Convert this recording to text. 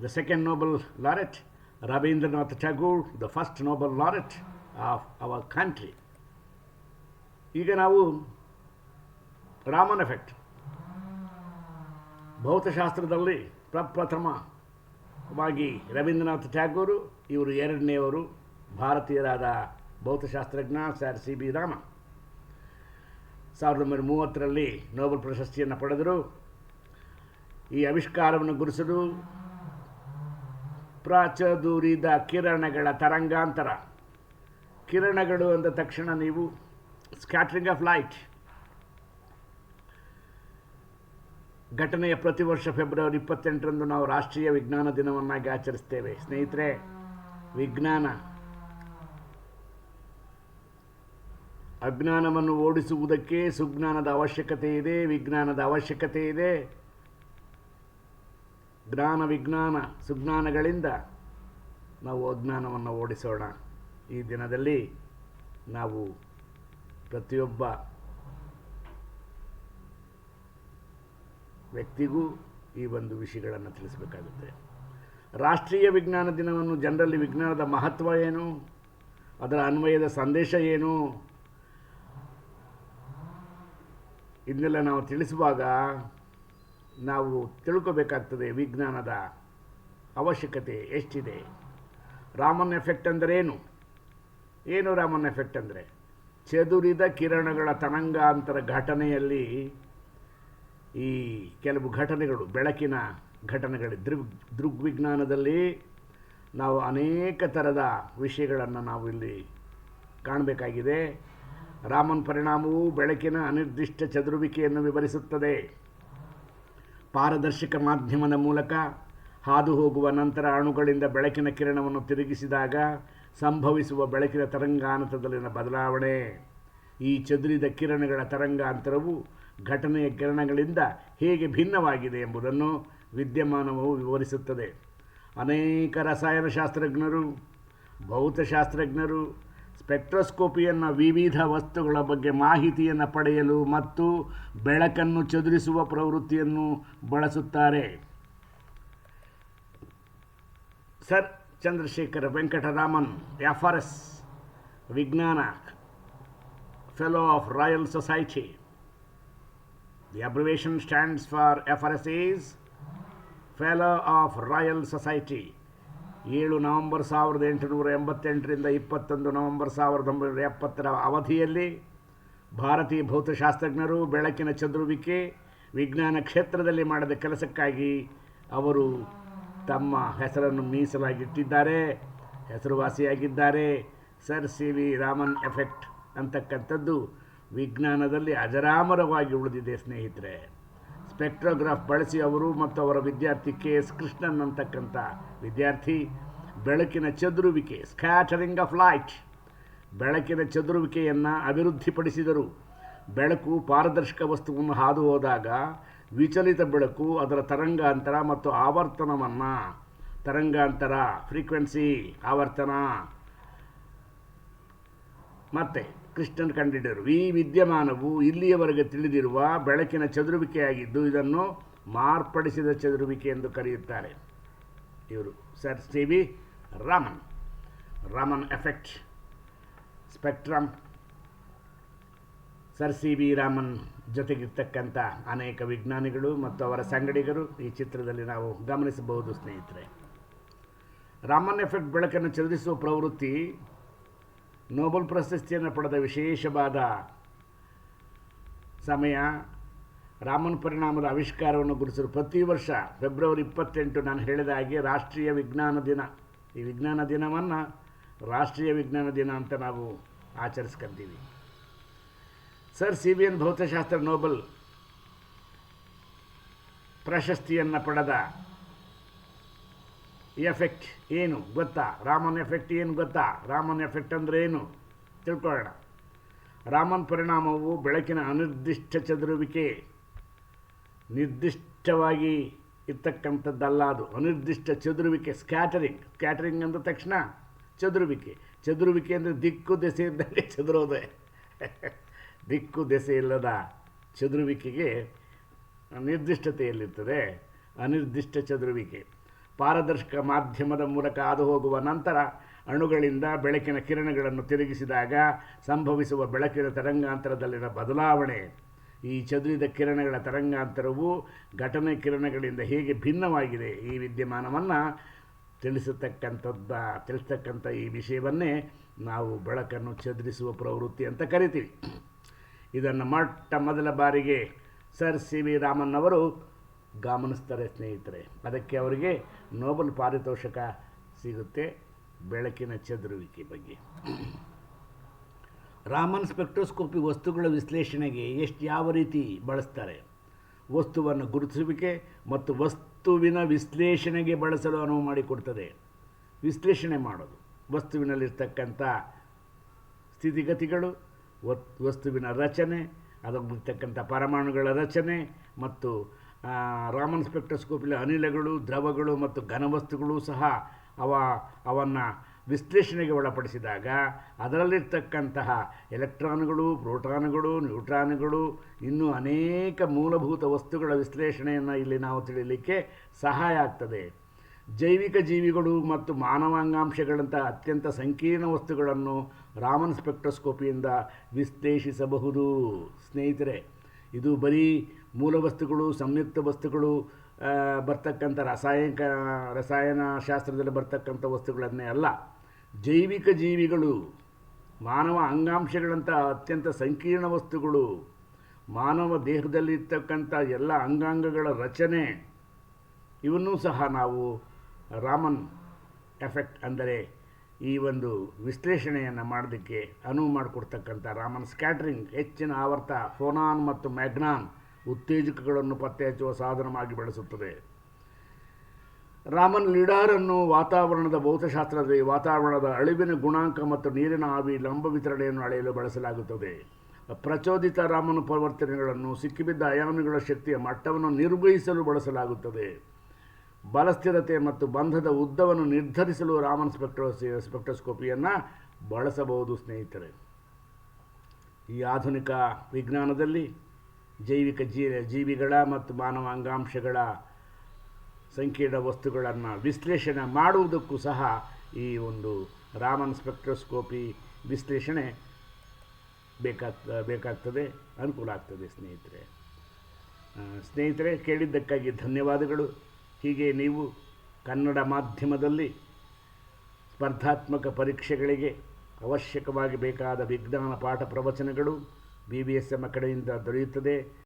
the second Nobel laureate, Rabindranath Tagore, the first Nobel laureate of our country. ಈಗ ನಾವು Raman effect ಭೌತಶಾಸ್ತ್ರದಲ್ಲಿ ಪ್ರಪ್ರಥಮವಾಗಿ ರವೀಂದ್ರನಾಥ್ ಟ್ಯಾಗೂರು ಇವರು ಎರಡನೆಯವರು ಭಾರತೀಯರಾದ ಭೌತಶಾಸ್ತ್ರಜ್ಞ ಸರ್ ಸಿ ಬಿ ರಾಮ. ಸಾವಿರದ ಒಂಬೈನೂರ ಮೂವತ್ತರಲ್ಲಿ ನೋಬೆಲ್ ಪ್ರಶಸ್ತಿಯನ್ನು ಪಡೆದರು. ಈ ಆವಿಷ್ಕಾರವನ್ನು ಗುರುಸಲು ಪ್ರಚದುರಿದ ಕಿರಣಗಳ ತರಂಗಾಂತರ. ಕಿರಣಗಳು ಅಂದ ತಕ್ಷಣ ನೀವು ಸ್ಕ್ಯಾಟ್ರಿಂಗ್ ಆಫ್ ಲೈಟ್. ಘಟನೆಯ ಪ್ರತಿ ವರ್ಷ ಫೆಬ್ರವರಿ ಇಪ್ಪತ್ತೆಂಟರಂದು ನಾವು ರಾಷ್ಟ್ರೀಯ ವಿಜ್ಞಾನ ದಿನವನ್ನಾಗಿ ಆಚರಿಸ್ತೇವೆ. ಸ್ನೇಹಿತರೆ, ವಿಜ್ಞಾನ ಅಜ್ಞಾನವನ್ನು ಓಡಿಸುವುದಕ್ಕೆ ಸುಜ್ಞಾನದ ಅವಶ್ಯಕತೆ ಇದೆ, ವಿಜ್ಞಾನದ ಅವಶ್ಯಕತೆ ಇದೆ. ಜ್ಞಾನ ವಿಜ್ಞಾನ ಸುಜ್ಞಾನಗಳಿಂದ ನಾವು ಅಜ್ಞಾನವನ್ನು ಓಡಿಸೋಣ. ಈ ದಿನದಲ್ಲಿ ನಾವು ಪ್ರತಿಯೊಬ್ಬ ವ್ಯಕ್ತಿಗೂ ಈ ಒಂದು ವಿಷಯಗಳನ್ನು ತಿಳಿಸಬೇಕಾಗುತ್ತೆ. ರಾಷ್ಟ್ರೀಯ ವಿಜ್ಞಾನ ದಿನವನ್ನು, ಜನರಲ್ಲಿ ವಿಜ್ಞಾನದ ಮಹತ್ವ ಏನು? ಅದರ ಅನ್ವಯದ ಸಂದೇಶ ಏನು? ಇದನ್ನೆಲ್ಲ ನಾವು ತಿಳಿಸುವಾಗ ನಾವು ತಿಳ್ಕೋಬೇಕಾಗ್ತದೆ ವಿಜ್ಞಾನದ ಅವಶ್ಯಕತೆ ಎಷ್ಟಿದೆ. ರಾಮನ್ ಎಫೆಕ್ಟ್ ಅಂದರೇನು? ಏನು ರಾಮನ್ ಎಫೆಕ್ಟ್ ಅಂದರೆ? ಚದುರಿದ ಕಿರಣಗಳ ತರಂಗಾಂತರ ಘಟನೆಯಲ್ಲಿ ಈ ಕೆಲವು ಘಟನೆಗಳು, ಬೆಳಕಿನ ಘಟನೆಗಳು, ದೃಗ್, ದೃಗ್ವಿಜ್ಞಾನದಲ್ಲಿ ನಾವು ಅನೇಕ ಥರದ ವಿಷಯಗಳನ್ನು ನಾವು ಇಲ್ಲಿ ಕಾಣಬೇಕಾಗಿದೆ. ರಾಮನ್ ಪರಿಣಾಮವು ಬೆಳಕಿನ ಅನಿರ್ದಿಷ್ಟ ಚದುರುವಿಕೆಯನ್ನು ವಿವರಿಸುತ್ತದೆ. ಪಾರದರ್ಶಕ ಮಾಧ್ಯಮದ ಮೂಲಕ ಹಾದು ಹೋಗುವ ನಂತರ ಅಣುಗಳಿಂದ ಬೆಳಕಿನ ಕಿರಣವನ್ನು ತಿರುಗಿಸಿದಾಗ ಸಂಭವಿಸುವ ಬೆಳಕಿನ ತರಂಗಾಂತರದಲ್ಲಿನ ಬದಲಾವಣೆ. ಈ ಚದುರಿದ ಕಿರಣಗಳ ತರಂಗಾಂತರವು ಘಟನೆಯ ಕಿರಣಗಳಿಂದ ಹೇಗೆ ಭಿನ್ನವಾಗಿದೆ ಎಂಬುದನ್ನು ವಿದ್ಯಮಾನವು ವಿವರಿಸುತ್ತದೆ. ಅನೇಕ ರಸಾಯನಶಾಸ್ತ್ರಜ್ಞರು, ಭೌತಶಾಸ್ತ್ರಜ್ಞರು ಸ್ಪೆಕ್ಟ್ರೋಸ್ಕೋಪಿಯನ್ನು ವಿವಿಧ ವಸ್ತುಗಳ ಬಗ್ಗೆ ಮಾಹಿತಿಯನ್ನು ಪಡೆಯಲು ಮತ್ತು ಬೆಳಕನ್ನು ಚದುರಿಸುವ ಪ್ರವೃತ್ತಿಯನ್ನು ಬಳಸುತ್ತಾರೆ sir Chandrasekhara Venkataraman F R S ವಿಜ್ಞಾನ fellow of Royal Society the abbreviation stands for F R S is fellow of Royal Society. ಏಳು ನವಂಬರ್ ಸಾವಿರದ ಎಂಟುನೂರ ಎಂಬತ್ತೆಂಟರಿಂದ ಇಪ್ಪತ್ತೊಂದು ನವಂಬರ್ ಸಾವಿರದ ಒಂಬೈನೂರ ಎಪ್ಪತ್ತರ ಅವಧಿಯಲ್ಲಿ ಭಾರತೀಯ ಭೌತಶಾಸ್ತ್ರಜ್ಞರು ಬೆಳಕಿನ ಚದುರುವಿಕೆ ವಿಜ್ಞಾನ ಕ್ಷೇತ್ರದಲ್ಲಿ ಮಾಡಿದ ಕೆಲಸಕ್ಕಾಗಿ ಅವರು ತಮ್ಮ ಹೆಸರನ್ನು ಮೀಸಲಾಗಿಟ್ಟಿದ್ದಾರೆ. ಹೆಸರುವಾಸಿಯಾಗಿದ್ದಾರೆ. Sir C V Raman effect ಅಂತಕ್ಕಂಥದ್ದು ವಿಜ್ಞಾನದಲ್ಲಿ ಅಜರಾಮರವಾಗಿ ಉಳಿದಿದೆ ಸ್ನೇಹಿತರೆ. ಸ್ಪೆಕ್ಟ್ರೋಗ್ರಾಫ್ ಬಳಸಿ ಅವರು ಮತ್ತು ಅವರ ವಿದ್ಯಾರ್ಥಿ ಕೆ ಎಸ್ ಕೃಷ್ಣನ್ ಅಂತಕ್ಕಂಥ ವಿದ್ಯಾರ್ಥಿ, ಬೆಳಕಿನ ಚದುರುವಿಕೆ ಸ್ಕ್ಯಾಟರಿಂಗ್ ಆಫ್ ಲೈಟ್ ಬೆಳಕಿನ ಚದುರುವಿಕೆಯನ್ನು ಅಭಿವೃದ್ಧಿಪಡಿಸಿದರು. ಬೆಳಕು ಪಾರದರ್ಶಕ ವಸ್ತುವನ್ನು ಹಾದು ಹೋದಾಗ ವಿಚಲಿತ ಬೆಳಕು ಅದರ ತರಂಗಾಂತರ ಮತ್ತು ಆವರ್ತನವನ್ನು, ತರಂಗಾಂತರ ಫ್ರೀಕ್ವೆನ್ಸಿ ಆವರ್ತನ. ಮತ್ತು ಕೃಷ್ಣನ್ ಕಂಡಿಡಿದರು ಈ ವಿದ್ಯಮಾನವು ಇಲ್ಲಿಯವರೆಗೆ ತಿಳಿದಿರುವ ಬೆಳಕಿನ ಚದುರುವಿಕೆಯಾಗಿದ್ದು ಇದನ್ನು ಮಾರ್ಪಡಿಸಿದ ಚದುರುವಿಕೆ ಎಂದು ಕರೆಯುತ್ತಾರೆ. ಇವರು, sir C V. Raman. Raman effect spectrum sir C V. Raman ಜೊತೆಗಿರ್ತಕ್ಕಂಥ ಅನೇಕ ವಿಜ್ಞಾನಿಗಳು ಮತ್ತು ಅವರ ಸಂಗಡಿಗರು ಈ ಚಿತ್ರದಲ್ಲಿ ನಾವು ಗಮನಿಸಬಹುದು, ಸ್ನೇಹಿತರೆ. ರಾಮನ್ ಎಫೆಕ್ಟ್ ಬೆಳಕನ್ನು ಚದುರಿಸುವ ಪ್ರವೃತ್ತಿ ನೋಬೆಲ್ ಪ್ರಶಸ್ತಿಯನ್ನು ಪಡೆದ ವಿಶೇಷವಾದ ಸಮಯ, ರಾಮನ್ ಪರಿಣಾಮದ ಆವಿಷ್ಕಾರವನ್ನು ಗುರುತಿಸಲು ಪ್ರತಿ ವರ್ಷ ಫೆಬ್ರವರಿ ಇಪ್ಪತ್ತೆಂಟು ನಾನು ಹೇಳಿದ ಹಾಗೆ ರಾಷ್ಟ್ರೀಯ ವಿಜ್ಞಾನ ದಿನ. ಈ ವಿಜ್ಞಾನ ದಿನವನ್ನು ರಾಷ್ಟ್ರೀಯ ವಿಜ್ಞಾನ ದಿನ ಅಂತ ನಾವು ಆಚರಿಸ್ಕೊಂತೀವಿ. ಸರ್ ಸಿ ಬಿ ಎನ್ ಭೌತಶಾಸ್ತ್ರ ನೋಬಲ್ ಪ್ರಶಸ್ತಿಯನ್ನು ಪಡೆದ ಎಫೆಕ್ಟ್ ಏನು ಗೊತ್ತಾ? ರಾಮನ್ ಎಫೆಕ್ಟ್ ಏನು ಗೊತ್ತಾ? ರಾಮನ್ ಎಫೆಕ್ಟ್ ಅಂದರೆ ಏನು? ತಿಳ್ಕೊಳ್ಳೋಣ. ರಾಮನ್ ಪರಿಣಾಮವು ಬೆಳಕಿನ ಅನಿರ್ದಿಷ್ಟ ಚದುರುವಿಕೆ, ನಿರ್ದಿಷ್ಟವಾಗಿ ಇರ್ತಕ್ಕಂಥದ್ದಲ್ಲ ಅದು. ಅನಿರ್ದಿಷ್ಟ ಚದುರುವಿಕೆ ಸ್ಕ್ಯಾಟರಿಂಗ್ ಸ್ಕ್ಯಾಟರಿಂಗ್ ಅಂದ ತಕ್ಷಣ ಚದುರುವಿಕೆ. ಚದುರುವಿಕೆ ಅಂದರೆ ದಿಕ್ಕು ದೆಸೆ ಇದ್ದಂಗೆ ಚದುರೋದೆ. ದಿಕ್ಕು ದೆಸೆ ಇಲ್ಲದ ಚದುರುವಿಕೆಗೆ ನಿರ್ದಿಷ್ಟತೆಯಲ್ಲಿರ್ತದೆ ಅನಿರ್ದಿಷ್ಟ ಚದುರುವಿಕೆ. ಪಾರದರ್ಶಕ ಮಾಧ್ಯಮದ ಮೂಲಕ ಹಾದು ಹೋಗುವ ನಂತರ ಅಣುಗಳಿಂದ ಬೆಳಕಿನ ಕಿರಣಗಳನ್ನು ತಿರುಗಿಸಿದಾಗ ಸಂಭವಿಸುವ ಬೆಳಕಿನ ತರಂಗಾಂತರದಲ್ಲಿನ ಬದಲಾವಣೆ. ಈ ಚದುರಿದ ಕಿರಣಗಳ ತರಂಗಾಂತರವು ಘಟನೆ ಕಿರಣಗಳಿಂದ ಹೇಗೆ ಭಿನ್ನವಾಗಿದೆ ಈ ವಿದ್ಯಮಾನವನ್ನು ತಿಳಿಸತಕ್ಕಂಥದ್ದ, ತಿಳಿಸ್ತಕ್ಕಂಥ ಈ ವಿಷಯವನ್ನೇ ನಾವು ಬೆಳಕನ್ನು ಚದುರಿಸುವ ಪ್ರವೃತ್ತಿ ಅಂತ ಕರಿತೀವಿ. ಇದನ್ನು ಮೊಟ್ಟ ಮೊದಲ ಬಾರಿಗೆ ಸರ್ ಸಿ ವಿ ರಾಮನ್ ಅವರು ಗಮನಿಸ್ತಾರೆ ಸ್ನೇಹಿತರೆ. ಅದಕ್ಕೆ ಅವರಿಗೆ ನೋಬಲ್ ಪಾರಿತೋಷಕ ಸಿಗುತ್ತೆ ಬೆಳಕಿನ ಚದುರುವಿಕೆ ಬಗ್ಗೆ. ರಾಮನ್ ಸ್ಪೆಕ್ಟ್ರೋಸ್ಕೋಪಿ ವಸ್ತುಗಳ ವಿಶ್ಲೇಷಣೆಗೆ ಎಷ್ಟು ಯಾವ ರೀತಿ ಬಳಸ್ತಾರೆ? ವಸ್ತುವನ್ನು ಗುರುತಿಸುವಿಕೆ ಮತ್ತು ವಸ್ತುವಿನ ವಿಶ್ಲೇಷಣೆಗೆ ಬಳಸಲು ಅನುವು ಮಾಡಿಕೊಡ್ತದೆ. ವಿಶ್ಲೇಷಣೆ ಮಾಡೋದು. ವಸ್ತುವಿನಲ್ಲಿರ್ತಕ್ಕಂಥ ಸ್ಥಿತಿಗತಿಗಳು ವಸ್ತುವಿನ ರಚನೆ, ಅದರಲ್ಲಿರ್ತಕ್ಕಂಥ ಪರಮಾಣುಗಳ ರಚನೆ ಮತ್ತು ರಾಮನ್ ಸ್ಪೆಕ್ಟ್ರೋಸ್ಕೋಪಿಲಿ ಅನಿಲಗಳು, ದ್ರವಗಳು ಮತ್ತು ಘನವಸ್ತುಗಳು ಸಹ ಅವ, ಅವನ್ನು ವಿಶ್ಲೇಷಣೆಗೆ ಒಳಪಡಿಸಿದಾಗ ಅದರಲ್ಲಿರ್ತಕ್ಕಂತಹ ಎಲೆಕ್ಟ್ರಾನ್ಗಳು, ಪ್ರೋಟಾನ್ಗಳು, ನ್ಯೂಟ್ರಾನ್ಗಳು, ಇನ್ನೂ ಅನೇಕ ಮೂಲಭೂತ ವಸ್ತುಗಳ ವಿಶ್ಲೇಷಣೆಯನ್ನು ಇಲ್ಲಿ ನಾವು ತಿಳಿಯಲಿಕ್ಕೆ ಸಹಾಯ ಆಗ್ತದೆ. ಜೈವಿಕ ಜೀವಿಗಳು ಮತ್ತು ಮಾನವಾಂಗಾಂಶಗಳಂತಹ ಅತ್ಯಂತ ಸಂಕೀರ್ಣ ವಸ್ತುಗಳನ್ನು ರಾಮನ್ ಸ್ಪೆಕ್ಟ್ರೋಸ್ಕೋಪಿಯಿಂದ ವಿಶ್ಲೇಷಿಸಬಹುದು. ಸ್ನೇಹಿತರೆ, ಇದು ಬರೀ ಮೂಲ ವಸ್ತುಗಳು ಸಂಯುಕ್ತ ವಸ್ತುಗಳು ಬರ್ತಕ್ಕಂಥ ರಾಸಾಯನಿಕ ಶಾಸ್ತ್ರದಲ್ಲಿ ಬರ್ತಕ್ಕಂಥ ವಸ್ತುಗಳನ್ನೇ ಅಲ್ಲ, ಜೈವಿಕ ಜೀವಿಗಳು, ಮಾನವ ಅಂಗಾಂಶಗಳಂಥ ಅತ್ಯಂತ ಸಂಕೀರ್ಣ ವಸ್ತುಗಳು, ಮಾನವ ದೇಹದಲ್ಲಿರ್ತಕ್ಕಂಥ ಎಲ್ಲ ಅಂಗಾಂಗಗಳ ರಚನೆ, ಇವನ್ನೂ ಸಹ ನಾವು ರಾಮನ್ ಎಫೆಕ್ಟ್ ಅಂದರೆ ಈ ಒಂದು ವಿಶ್ಲೇಷಣೆಯನ್ನು ಮಾಡೋದಕ್ಕೆ ಅನುವು ಮಾಡಿಕೊಡ್ತಕ್ಕಂಥ ರಾಮನ್ ಸ್ಕ್ಯಾಟ್ರಿಂಗ್, ಹೆಚ್ಚಿನ ಆವರ್ತ ಫೋನಾನ್ ಮತ್ತು ಮ್ಯಾಗ್ನಾನ್ ಉತ್ತೇಜಕಗಳನ್ನು ಪತ್ತೆ ಹಚ್ಚುವ ಸಾಧನವಾಗಿ ಬಳಸುತ್ತದೆ. ರಾಮನ್ ಲಿಡಾರನ್ನು ವಾತಾವರಣದ ಭೌತಶಾಸ್ತ್ರದಲ್ಲಿ ವಾತಾವರಣದ ಅಳಿವಿನ ಗುಣಾಂಕ ಮತ್ತು ನೀರಿನ ಆವಿ ಲಂಬ ವಿತರಣೆಯನ್ನು ಅಳೆಯಲು ಬಳಸಲಾಗುತ್ತದೆ. ಪ್ರಚೋದಿತ ರಾಮನ ಪರಿವರ್ತನೆಗಳನ್ನು ಸಿಕ್ಕಿಬಿದ್ದ ಅಯಾನುಗಳ ಶಕ್ತಿಯ ಮಟ್ಟವನ್ನು ನಿರ್ವಹಿಸಲು ಬಳಸಲಾಗುತ್ತದೆ. ಬಲಸ್ಥಿರತೆ ಮತ್ತು ಬಂಧದ ಉದ್ದವನ್ನು ನಿರ್ಧರಿಸಲು ರಾಮನ್ ಸ್ಪೆಕ್ಟ್ರೋ ಸ್ಪೆಕ್ಟ್ರೋಸ್ಕೋಪಿಯನ್ನು ಬಳಸಬಹುದು ಸ್ನೇಹಿತರೆ. ಈ ಆಧುನಿಕ ವಿಜ್ಞಾನದಲ್ಲಿ ಜೈವಿಕ ಜೀ, ಜೀವಿಗಳ ಮತ್ತು ಮಾನವ ಅಂಗಾಂಶಗಳ ಸಂಕೀರ್ಣ ವಸ್ತುಗಳನ್ನು ವಿಶ್ಲೇಷಣೆ ಮಾಡುವುದಕ್ಕೂ ಸಹ ಈ ಒಂದು ರಾಮನ್ ಸ್ಪೆಕ್ಟ್ರೋಸ್ಕೋಪಿ ವಿಶ್ಲೇಷಣೆ ಬೇಕಾಗ್ತ, ಬೇಕಾಗ್ತದೆ, ಅನುಕೂಲ ಆಗ್ತದೆ, ಸ್ನೇಹಿತರೆ. ಸ್ನೇಹಿತರೆ, ಕೇಳಿದ್ದಕ್ಕಾಗಿ ಧನ್ಯವಾದಗಳು. ಹೀಗೆ ನೀವು ಕನ್ನಡ ಮಾಧ್ಯಮದಲ್ಲಿ ಸ್ಪರ್ಧಾತ್ಮಕ ಪರೀಕ್ಷೆಗಳಿಗೆ ಅವಶ್ಯಕವಾಗಿ ಬೇಕಾದ ವಿಜ್ಞಾನ ಪಾಠ ಪ್ರವಚನಗಳು ಬಿ ಬಿ ಎಸ್ ಕಡೆಯಿಂದ ದೊರೆಯುತ್ತದೆ.